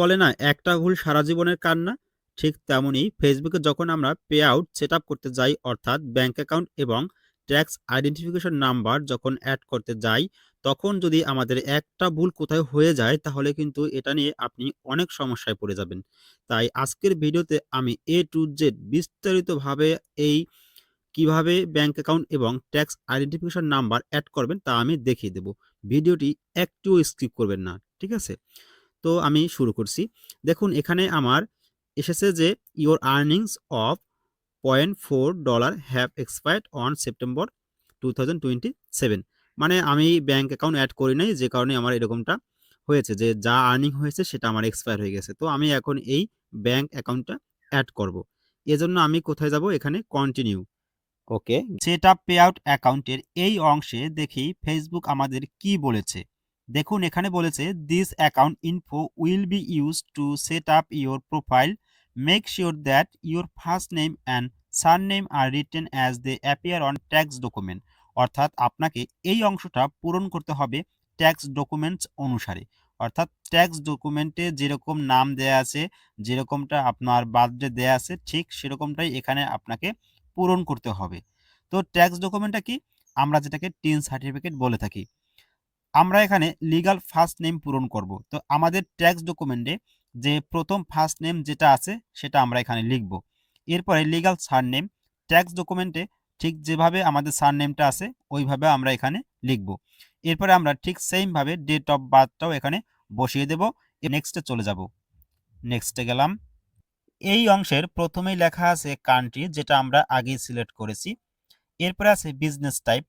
বলে না, একটা ভুল সারা জীবনের কান্না? ঠিক তেমনই ফেসবুকে যখন আমরা পে আউট সেট করতে যাই, অর্থাৎ ব্যাংক অ্যাকাউন্ট এবং ট্যাক্স আইডেন্টিফিকেশন নাম্বার যখন অ্যাড করতে যাই, তখন যদি আমাদের একটা ভুল কোথায় হয়ে যায়, তাহলে কিন্তু এটা নিয়ে আপনি অনেক সমস্যায় পড়ে যাবেন। তাই আজকের ভিডিওতে আমি এ টু জেড বিস্তারিতভাবে এই কীভাবে ব্যাংক অ্যাকাউন্ট এবং ট্যাক্স আইডেন্টিফিকেশন নাম্বার অ্যাড করবেন তা আমি দেখিয়ে দেব। ভিডিওটি একটুও স্কিপ করবেন না, ঠিক আছে? তো আমি শুরু করছি। দেখুন, এখানে আমার এসেছে যে your earnings of point four dollar have expired on September two মানে আমি ব্যাংক অ্যাকাউন্ট অ্যাড করি নাই, যে কারণে আমার এরকমটা হয়েছে, যে যা আর্নিং হয়েছে সেটা আমার এক্সপায়ার হয়ে গেছে। তো আমি এখন এই ব্যাংক অ্যাকাউন্টটা অ্যাড করব। এজন্য আমি কোথায় যাব? এখানে continue okay set up pay out অ্যাকাউন্টের এই অংশে দেখি ফেসবুক আমাদের কি বলেছে। দেখুন, এখানে বলেছে this account info will be use to set up your profile make sure that your first name and surname are written as they appear on tax document অর্থাৎ আপনাকে এই অংশটা পূরণ করতে হবে ট্যাক্স ডকুমেন্টস অনুসারে। অর্থাৎ ট্যাক্স ডকুমেন্টে যেরকম নাম দেয়া আছে, যেরকমটা আপনার বার্থডে দেয়া আছে, ঠিক সেরকমটাই এখানে আপনাকে পূরণ করতে হবে। তো ট্যাক্স ডকুমেন্টটা কি? আমরা যেটাকে টিন সার্টিফিকেট বলে থাকি। আমরা এখানে লিগাল ফার্স্ট নেম পূরণ করব। তো আমাদের ট্যাক্স ডকুমেন্টে যে প্রথম ফার্স্ট নেম যেটা আছে, সেটা আমরা এখানে লিখব। এরপরে লিগাল সার নেম ট্যাক্স ডকুমেন্টে ঠিক যেভাবে আমাদের সার নেমটা আছে, ওইভাবে আমরা এখানে লিখব। এরপরে আমরা ঠিক সেমভাবে ডেট অফ বার্থটাও এখানে বসিয়ে দেব। নেক্সটে চলে যাব। নেক্সটে গেলাম। এই অংশের প্রথমেই লেখা আছে কান্ট্রি যেটা আমরা আগেই সিলেক্ট করেছি। এরপরে আছে বিজনেস টাইপ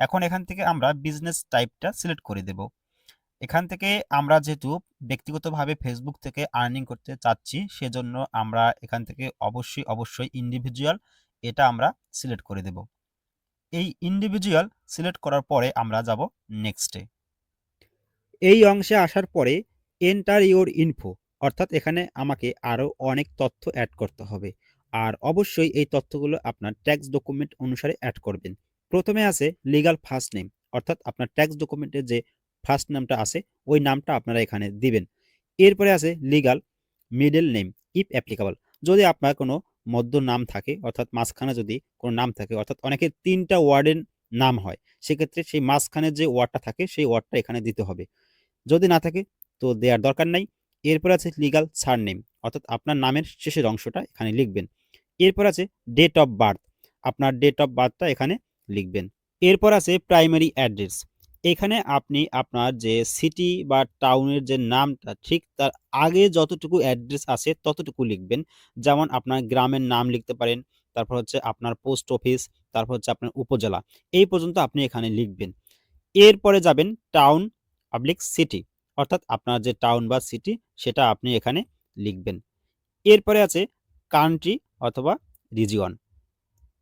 এখন এখান থেকে আমরা বিজনেস টাইপটা সিলেক্ট করে দেব। এখান থেকে আমরা যেহেতু ব্যক্তিগতভাবে ফেসবুক থেকে আর্নিং করতে চাচ্ছি, সেজন্য আমরা এখান থেকে অবশ্যই অবশ্যই ইন্ডিভিজুয়াল এটা আমরা সিলেক্ট করে দেব। এই ইন্ডিভিজুয়াল সিলেক্ট করার পরে আমরা যাব নেক্সটে এই অংশে আসার পরে এন্টার ইওর ইনফো অর্থাৎ এখানে আমাকে আরও অনেক তথ্য অ্যাড করতে হবে। আর অবশ্যই এই তথ্যগুলো আপনার ট্যাক্স ডকুমেন্ট অনুসারে অ্যাড করবেন। প্রথমে আছে লিগাল ফার্স্ট নেম অর্থাৎ আপনার ট্যাক্স ডকুমেন্টের যে ফার্স্ট নামটা আছে, ওই নামটা আপনারা এখানে দিবেন। এরপরে আছে legal middle name if applicable যদি আপনার কোনো মধ্য নাম থাকে, অর্থাৎ মাঝখানে যদি কোনো নাম থাকে, অর্থাৎ অনেকের তিনটা ওয়ার্ডের নাম হয়, সেক্ষেত্রে সেই মাঝখানে যে ওয়ার্ডটা থাকে, সেই ওয়ার্ডটা এখানে দিতে হবে। যদি না থাকে, তো দেওয়ার দরকার নাই। এরপর আছে লিগাল সার নেম অর্থাৎ আপনার নামের শেষের অংশটা এখানে লিখবেন। এরপর আছে ডেট অফ বার্থ আপনার ডেট অফ বার্থটা এখানে লিখবেন। এরপর আছে প্রাইমারি অ্যাড্রেস এখানে আপনি আপনার যে সিটি বা টাউনের যে নামটা, ঠিক তার আগে যতটুকু অ্যাড্রেস আছে ততটুকু লিখবেন। যেমন আপনার গ্রামের নাম লিখতে পারেন, তারপর হচ্ছে আপনার পোস্ট অফিস তারপর হচ্ছে আপনার উপজেলা। এই পর্যন্ত আপনি এখানে লিখবেন। এরপরে যাবেন টাউন পাবলিক সিটি অর্থাৎ আপনার যে টাউন বা সিটি সেটা আপনি এখানে লিখবেন। এরপরে আছে কান্ট্রি অথবা রিজিয়ন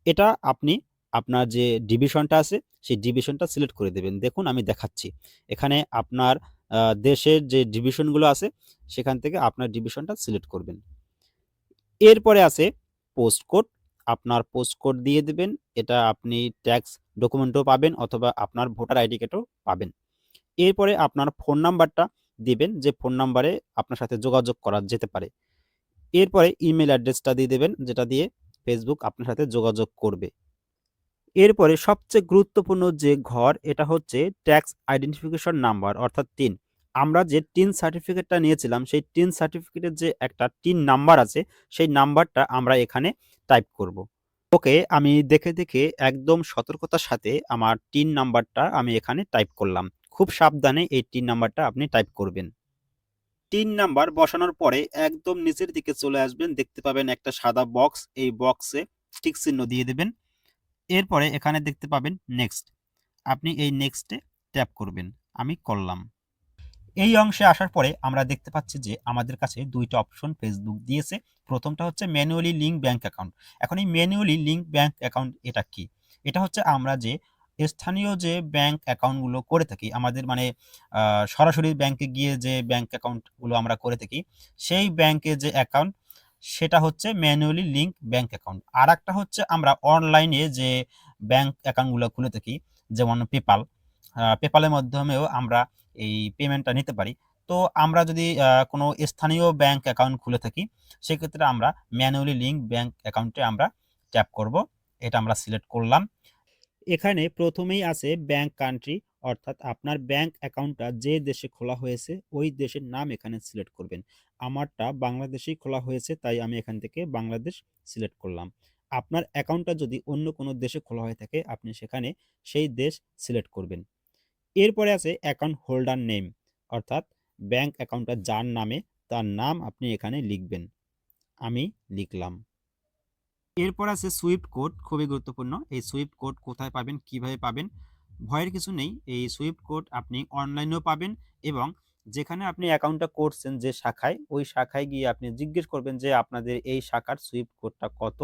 এটা আপনি আপনার যে ডিভিশনটা আছে, সেই ডিভিশনটা সিলেক্ট করে দেবেন। দেখুন, আমি দেখাচ্ছি। এখানে আপনার দেশের যে ডিভিশনগুলো আছে, সেখান থেকে আপনার ডিভিশনটা সিলেক্ট করবেন। এরপরে আছে পোস্ট কোড। আপনার পোস্ট কোড দিয়ে দেবেন। এটা আপনি ট্যাক্স ডকুমেন্টও পাবেন অথবা আপনার ভোটার আইডি কার্ডও পাবেন। এরপরে আপনার ফোন নাম্বারটা দিবেন, যে ফোন নাম্বারে আপনার সাথে যোগাযোগ করা যেতে পারে। এরপরে ইমেল অ্যাড্রেসটা দিয়ে দেবেন, যেটা দিয়ে ফেসবুক আপনার সাথে যোগাযোগ করবে। এরপরে সবচেয়ে গুরুত্বপূর্ণ যে ঘর, এটা হচ্ছে ট্যাক্স আইডেন্টিফিকেশন নাম্বার অর্থাৎ টিন আমরা যে টিন সার্টিফিকেটটা নিয়েছিলাম, সেই টিন সার্টিফিকেটের যে একটা টিন নাম্বার আছে, সেই নাম্বারটা আমরা এখানে টাইপ করব। ওকে, আমি দেখে দেখে একদম সতর্কতার সাথে আমার টিন নাম্বারটা আমি এখানে টাইপ করলাম। খুব সাবধানে এই টিন নাম্বারটা আপনি টাইপ করবেন। তিন নাম্বার বসানোর পরে একদম নিচের দিকে চলে আসবেন, দেখতে পাবেন একটা সাদা বক্স এই বক্সে টিক চিহ্ন দিয়ে দেবেন। এরপরে এখানে দেখতে পাবেন নেক্সট আপনি এই নেক্সটে ট্যাপ করবেন। আমি করলাম। এই অংশে আসার পরে আমরা দেখতে পাচ্ছি যে আমাদের কাছে দুইটা অপশন ফেসবুক দিয়েছে। প্রথমটা হচ্ছে ম্যানুয়ালি লিঙ্ক ব্যাংক অ্যাকাউন্ট এখন এই ম্যানুয়ালি লিঙ্ক ব্যাংক অ্যাকাউন্ট এটা কি? এটা হচ্ছে আমরা যে স্থানীয় যে ব্যাংক অ্যাকাউন্টগুলো করে থাকি, আমাদের মানে সরাসরি ব্যাংকে গিয়ে যে ব্যাংক অ্যাকাউন্টগুলো আমরা করে থাকি, সেই ব্যাংকে যে অ্যাকাউন্ট সেটা হচ্ছে ম্যানুয়ালি লিঙ্ক ব্যাংক অ্যাকাউন্ট আর একটা হচ্ছে আমরা অনলাইনে যে ব্যাংক অ্যাকাউন্টগুলো খুলে থাকি, যেমন পেপাল পেপালের মাধ্যমেও আমরা এই পেমেন্টটা নিতে পারি। তো আমরা যদি কোনো স্থানীয় ব্যাংক অ্যাকাউন্ট খুলে থাকি, সেক্ষেত্রে আমরা ম্যানুয়ালি লিঙ্ক ব্যাংক অ্যাকাউন্টে আমরা ট্যাপ করব। এটা আমরা সিলেক্ট করলাম। এখানে প্রথমেই আছে ব্যাংক কান্ট্রি অর্থাৎ আপনার ব্যাংক অ্যাকাউন্টটা যে দেশে খোলা হয়েছে, ওই দেশের নাম এখানে সিলেক্ট করবেন। আমারটা বাংলাদেশেই খোলা হয়েছে, তাই আমি এখান থেকে বাংলাদেশ সিলেক্ট করলাম। আপনার অ্যাকাউন্টটা যদি অন্য কোনো দেশে খোলা হয়ে থাকে, আপনি সেখানে সেই দেশ সিলেক্ট করবেন। এরপরে আছে অ্যাকাউন্ট হোল্ডার নেম অর্থাৎ ব্যাংক অ্যাকাউন্টটা যার নামে, তার নাম আপনি এখানে লিখবেন। আমি লিখলাম। এরপর আছে সুইফট কোড খুবই গুরুত্বপূর্ণ। এই সুইফট কোড কোথায় পাবেন, কীভাবে পাবেন, ভয়ের কিছু নেই। এই সুইফট কোড আপনি অনলাইনেও পাবেন এবং যেখানে আপনি অ্যাকাউন্টটা করছেন যে শাখায়, ওই শাখায় গিয়ে আপনি জিজ্ঞেস করবেন যে আপনাদের এই শাখার সুইফট কোডটা কত?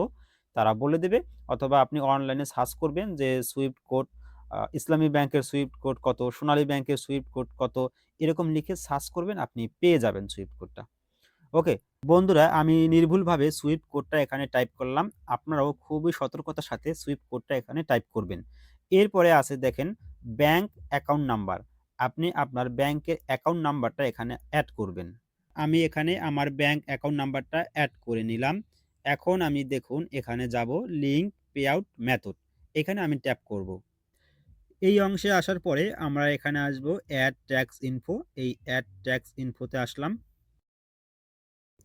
তারা বলে দেবে। অথবা আপনি অনলাইনে সার্চ করবেন যে সুইফট কোড ইসলামী ব্যাংকের সুইফট কোড কত, সোনালী ব্যাংকের সুইফট কোড কত, এরকম লিখে সার্চ করবেন, আপনি পেয়ে যাবেন সুইফট কোডটা ওকে, বন্ধুরা আমি নির্ভুলভাবে সুইফট কোডটা এখানে টাইপ করলাম। আপনারাও খুবই সতর্কতার সাথে সুইফট কোডটা এখানে টাইপ করবেন। এরপরে আছে দেখেন ব্যাংক অ্যাকাউন্ট নাম্বার আপনি আপনার ব্যাংকের অ্যাকাউন্ট নাম্বারটা এখানে অ্যাড করবেন। আমি এখানে আমার ব্যাংক অ্যাকাউন্ট নাম্বারটা অ্যাড করে নিলাম। এখন আমি দেখুন এখানে যাব লিঙ্ক পে আউট ম্যাথড এখানে আমি ট্যাপ করব। এই অংশে আসার পরে আমরা এখানে আসব অ্যাড ট্যাক্স ইনফো এই অ্যাড ট্যাক্স ইনফোতে আসলাম।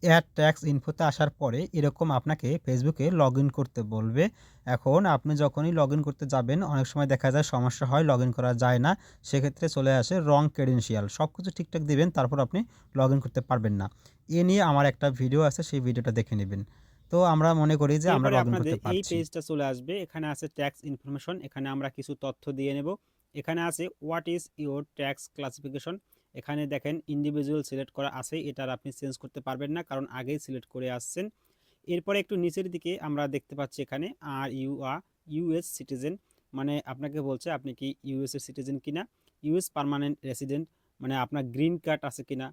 অ্যাড ট্যাক্স ইনফোতে আসার পরে এরকম আপনাকে ফেসবুকে লগ ইন করতে বলবে। এখন আপনি যখনই লগ ইন করতে যাবেন অনেক সময় দেখা যায় সমস্যা হয় লগ ইন করা যায় না। সেক্ষেত্রে চলে আসে রং ক্রেডেন্সিয়াল সব কিছু ঠিকঠাক দিবেন তারপর আপনি লগ ইন করতে পারবেন না। এ নিয়ে আমার একটা ভিডিও আছে সেই ভিডিওটা দেখে নেবেন। তো আমরা মনে করি যে আমরা লগ করতে এই পারছি। পেজটা চলে আসবে। এখানে আছে ট্যাক্স ইনফরমেশন এখানে আমরা কিছু তথ্য দিয়ে নেব। এখানে আছে what is your tax classification এখানে দেখেন ইন্ডিভিজুয়াল সিলেক্ট করা আছে, এটার আপনি চেঞ্জ করতে পারবেন না, কারণ আগেই সিলেক্ট করে আসছেন। এরপরে একটু নিচের দিকে আমরা দেখতে পাচ্ছি এখানে are you a US citizen মানে আপনাকে বলছে আপনি কি ইউএস এর সিটিজেন কিনা ইউএস পার্মানেন্ট রেসিডেন্ট মানে আপনার গ্রিন কার্ড আছে কিনা।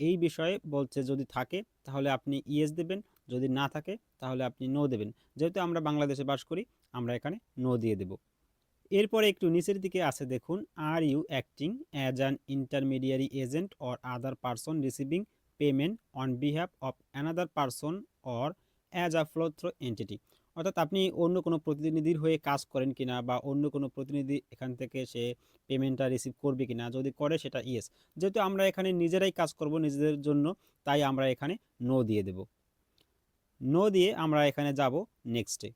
এই বিষয়ে বলছে যদি থাকে, তাহলে আপনি ইয়েস দেবেন, যদি না থাকে, তাহলে আপনি নো দেবেন। যেহেতু আমরা বাংলাদেশে বাস করি, আমরা এখানে নো দিয়ে দেব। এরপরে একটু নিচের দিকে আছে দেখুন are you acting as an intermediary agent or other person receiving payment on behalf of another person or as a flow through entity অর্থাৎ আপনি অন্য কোনো প্রতিনিধির হয়ে কাজ করেন কিনা বা অন্য কোনো প্রতিনিধি এখান থেকে সে পেমেন্টটা রিসিভ করবে কিনা, যদি করে সেটা ইয়েস যেহেতু আমরা এখানে নিজেরাই কাজ করব নিজেদের জন্য, তাই আমরা এখানে নো দিয়ে দেব। নো দিয়ে আমরা এখানে যাব নেক্সটে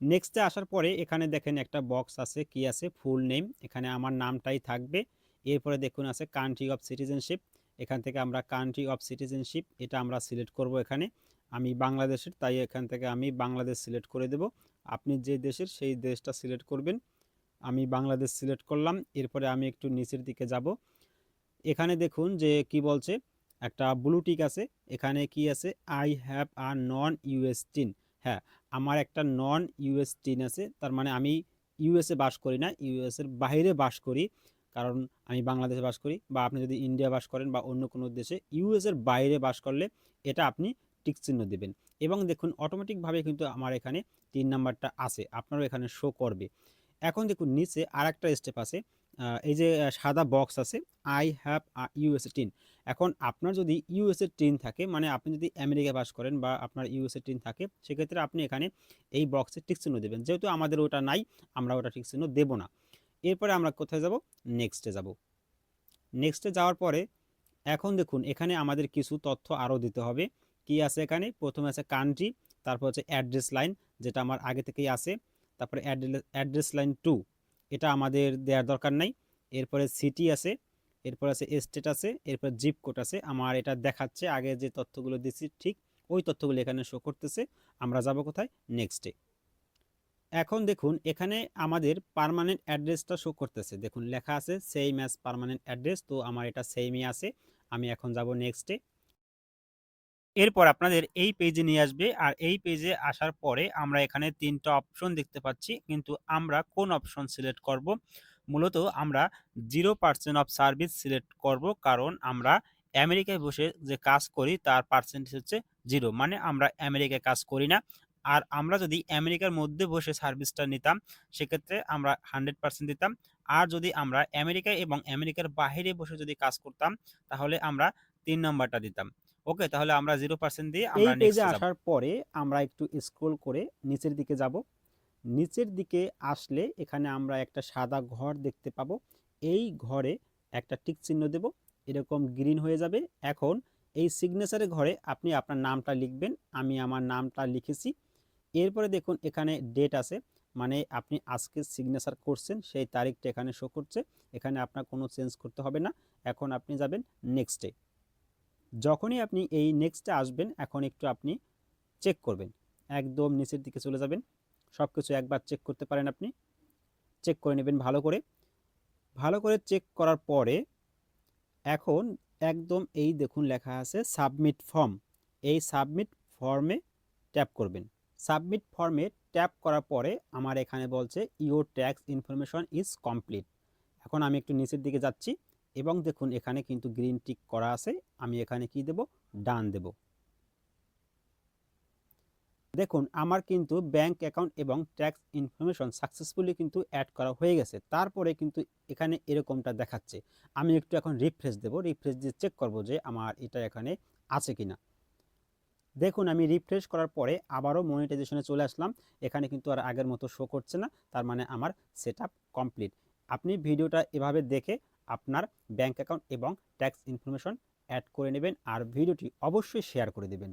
নেক্সটে আসার পরে এখানে দেখেন একটা বক্স আছে, কি আছে? ফুল নেম এখানে আমার নামটাই থাকবে। এরপরে দেখুন আছে কান্ট্রি অফ সিটিজেনশিপ এখান থেকে আমরা কান্ট্রি অফ সিটিজেনশিপ এটা আমরা সিলেক্ট করব এখানে। আমি বাংলাদেশের, তাই এখান থেকে আমি বাংলাদেশ সিলেক্ট করে দেব। আপনি যে দেশের, সেই দেশটা সিলেক্ট করবেন। আমি বাংলাদেশ সিলেক্ট করলাম, এরপরে আমি একটু নিচের দিকে যাব। এখানে দেখুন যে কি বলছে, একটা ব্লু টিক আছে, এখানে কি আছে? I have a non US TIN হ্যাঁ আমার একটা নন ইউএস টিন আছে, তার মানে আমি ইউএসএ বাস করি না ইউএসের বাইরে বাস করি, কারণ আমি বাংলাদেশে বাস করি বা আপনি যদি ইন্ডিয়া বাস করেন বা অন্য কোনো দেশে ইউএসের বাইরে বাস করলে এটা আপনি টিক চিহ্ন দেবেন। এবং দেখুন অটোমেটিকভাবে কিন্তু আমার এখানে তিন নাম্বারটা আছে, আপনারও এখানে শো করবে। এখন দেখুন, নিচে আর একটা স্টেপ আছে এই যে সাদা বক্স আছে আই হ্যাভ ইউএসএ টিন এখন আপনার যদি ইউএসএ টিন থাকে মানে আপনি যদি আমেরিকা বাস করেন বা আপনার ইউএসএ টিন থাকে, সেক্ষেত্রে আপনি এখানে এই বক্সে টিক চিহ্ন দেবেন। যেহেতু আমাদের ওটা নাই, আমরা ওটা টিক চিহ্ন দেবো না। এরপরে আমরা কোথায় যাব? নেক্সটে যাব। নেক্সটে যাওয়ার পরে, এখন দেখুন, এখানে আমাদের কিছু তথ্য আরও দিতে হবে। কি আছে এখানে? প্রথমে আছে কান্ট্রি তারপর হচ্ছে অ্যাড্রেস লাইন যেটা আমার আগে থেকেই আছে। তারপরে অ্যাড্রেস লাইন টু এটা আমাদের দেওয়ার দরকার নাই। এরপরে সিটি আছে, এরপর আছে স্টেট আছে, এরপর জিপ কোড আছে। আমার এটা দেখাচ্ছে, আগে যে তথ্যগুলো দিচ্ছি ঠিক ওই তথ্যগুলো এখানে শো করতেছে। আমরা যাব কোথায়? নেক্সটে এখন দেখুন, এখানে আমাদের পার্মানেন্ট অ্যাড্রেসটা শো করতেছে। দেখুন, লেখা আছে সেম অ্যাজ পার্মানেন্ট অ্যাড্রেস তো আমার এটা সেমই আছে। আমি এখন যাব নেক্সটে এরপর আপনাদের এই পেজে নিয়ে আসবে। আর এই পেজে আসার পরে আমরা এখানে তিনটা অপশন দেখতে পাচ্ছি। কিন্তু আমরা কোন অপশন সিলেক্ট করব? মূলত আমরা zero percent of service select করব। কারণ আমরা আমেরিকায় বসে যে কাজ করি, তার পার্সেন্টেজ হচ্ছে জিরো মানে আমরা আমেরিকায় কাজ করি না। আর আমরা যদি আমেরিকার মধ্যে বসে সার্ভিসটা নিতাম, সেক্ষেত্রে আমরা হান্ড্রেড পার্সেন্ট দিতাম। আর যদি আমরা আমেরিকা এবং আমেরিকার বাইরে বসে যদি কাজ করতাম, তাহলে আমরা তিন নম্বরটা দিতাম। ওকে তাহলে আমরা জিরো পার্সেন্ট দিয়ে এই আমরা পেজে নেক্সট আসার পরে আমরা একটু স্ক্রল করে নিচের দিকে যাব। নিচের দিকে আসলে এখানে আমরা একটা সাদা ঘর দেখতে পাবো। এই ঘরে একটা টিক চিহ্ন দেব। এরকম গ্রিন হয়ে যাবে। এখন এই সিগনেচারের ঘরে আপনি আপনার নামটা লিখবেন। আমি আমার নামটা লিখেছি। এরপরে দেখুন এখানে ডেট আছে। মানে আপনি আজকে সিগনেচার করছেন সেই তারিখটা এখানে শো করছে। এখানে আপনার কোনো চেঞ্জ করতে হবে না। এখন আপনি যাবেন নেক্সটে যখনই আপনি এই নেক্সটে আসবেন, এখন একটু আপনি চেক করবেন। একদম নিচের দিকে চলে যাবেন। সব কিছু একবার চেক করতে পারেন আপনি। চেক করে নেবেন ভালো করে। ভালো করে চেক করার পরে এখন একদম এই দেখুন লেখা আছে সাবমিট ফর্ম এই সাবমিট ফর্মে ট্যাপ করবেন। সাবমিট ফর্মে ট্যাপ করার পরে আমার এখানে বলছে your tax information is complete এখন আমি একটু নিচের দিকে যাচ্ছি। এবং দেখুন এখানে কিন্তু গ্রিন টিক করা আছে, আমি এখানে কি দেব? ডান দেব। দেখুন, আমার কিন্তু ব্যাংক অ্যাকাউন্ট এবং ট্যাক্স ইনফরমেশন সাকসেসফুলি কিন্তু অ্যাড করা হয়ে গেছে। তারপরে কিন্তু এখানে এরকমটা দেখাচ্ছে। আমি একটু এখন রিফ্রেশ দেব রিফ্রেশ দিয়ে চেক করব যে আমার এটা এখানে আছে কি না দেখুন, আমি রিফ্রেশ করার পরে আবারও মনিটাইজেশনে চলে আসলাম। এখানে কিন্তু আর আগের মতো শো করছে না, তার মানে আমার সেট কমপ্লিট আপনি ভিডিওটা এভাবে দেখে আপনার ব্যাঙ্ক অ্যাকাউন্ট এবং ট্যাক্স ইনফরমেশন অ্যাড করে নেবেন আর ভিডিওটি অবশ্যই শেয়ার করে দেবেন।